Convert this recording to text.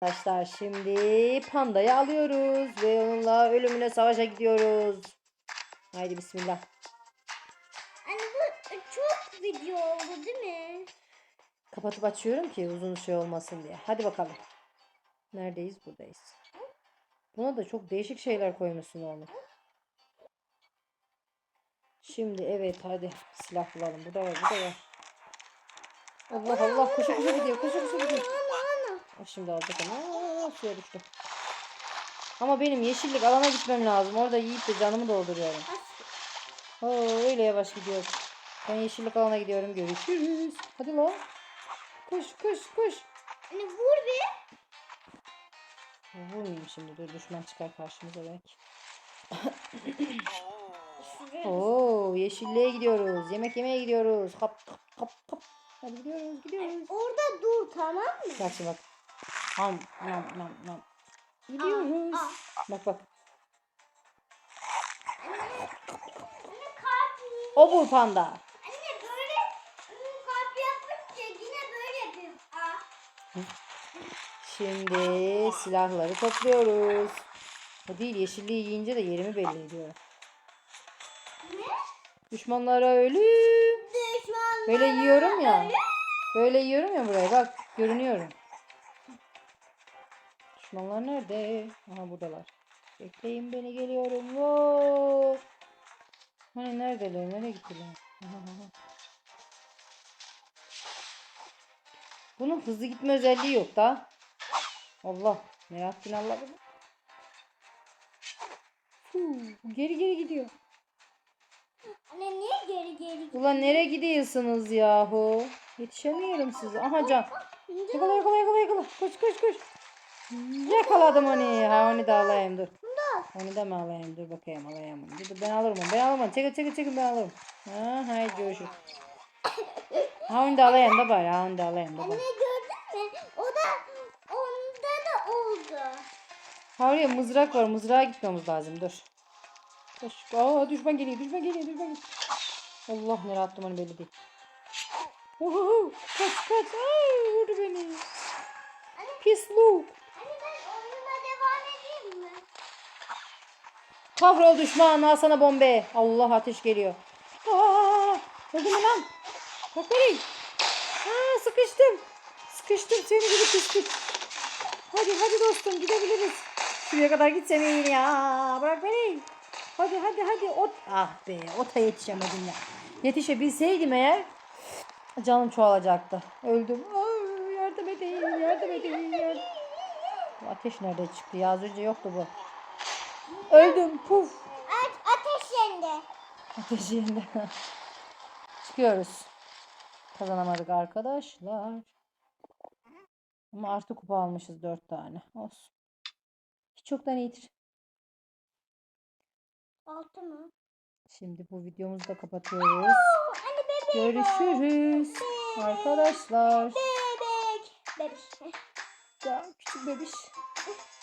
Arkadaşlar şimdi pandayı alıyoruz ve onunla ölümüne savaşa gidiyoruz. Haydi bismillah. Anne bu çok video oldu değil mi? Kapatıp açıyorum ki uzun şey olmasın diye. Hadi bakalım. Neredeyiz? Buradayız. Buna da çok değişik şeyler koymuşsun oğlum. Şimdi evet hadi silah bulalım. Bu da var, bu da var. Allah Allah koşu koşu gidiyor, koşu koşu gidiyor. Şimdi alacak ama suya düştü. Ama benim yeşillik alana gitmem lazım. Orada yiyip de canımı dolduruyorum. Oo, öyle yavaş gidiyor. Ben yeşillik alana gidiyorum. Görüşürüz. Hadi lan. Koş koş koş. Anne vur bir. Vurmayayım şimdi. Dur düşman çıkar karşımıza belki. Oo, yeşilliğe gidiyoruz. Yemek yemeye gidiyoruz. Kap kap kap kap. Hadi gidiyoruz gidiyoruz. Orada dur tamam mı? Bak şimdi bak. Ham nam nam nam. Gidiyoruz. Aa, Bak bak. Anne kalp yiyin. O bu panda. Anne böyle kalp yapınca yine böyle yapıyor. Aa. Şimdi silahları topluyoruz. O değil yeşilliği yiyince de yerimi belli ediyor. Ne? Düşmanlara ölüm. Düşman. Böyle yiyorum ya. Böyle yiyorum ya buraya bak görünüyorum. Düşmanlar nerede? Aha buradalar. Bekleyin beni geliyorum. Wow. Hani neredeler? Nereye gittiler? Aha, aha. Bunun hızlı gitme özelliği yok da. Allah. Melahattin Allah bunu. Geri geri gidiyor. Anne niye geri geri gidiyor? Ulan nereye gidiyorsunuz yahu? Yetişemiyorum size. Aha can. Yakala yakala yakala yakala. Koş koş koş. Yakaladım onu. Ha onu da alayım dur. Onu da mı alayım? Dur bakayım alayım onu. Dur, dur, ben alırım onu. Ben alırım onu. Çekil çekil çekil ben alırım. Ha haydi görüşürüz. Ha onu da alayım da bari. Ha onu da alayım da Anne bari. gördün mü? O da onda da oldu. Ha oraya mızrak var. Mızrağa gitmemiz lazım. Dur. Aa düşman geliyor. Düşman geliyor. Düşman geliyor. Allah nereye attım onu belli değil. Oho, kaç kaç. Ay vurdu beni. Pisluk. Anne ben oyunuma devam edeyim mi? Kahrol düşman al sana bombe. Allah ateş geliyor. Aa, öldü mü lan? Bak. Aa, sıkıştım. Sıkıştım seni gibi pislik. Hadi hadi dostum gidebiliriz. Şuraya kadar gitsem iyi ya. Bırak beni. Hadi hadi hadi. Ot. Ah be ota yetişemedim ya. Yetişebilseydim eğer canım çoğalacaktı. Öldüm. Aa, yardım edin yardım edin. Yardım. Ateş nerede çıktı ya? Az önce yoktu bu. Öldüm. Puf. Aç ateş yendi. Ateş yerinde. Çıkıyoruz. Kazanamadık arkadaşlar. Ama artı kupa almışız dört tane. Olsun. Hiç yoktan iyidir. Altı mı? Şimdi bu videomuzu da kapatıyoruz. Anne bebek. Görüşürüz. Arkadaşlar. Bebek. Bebek. Ya küçük bebiş.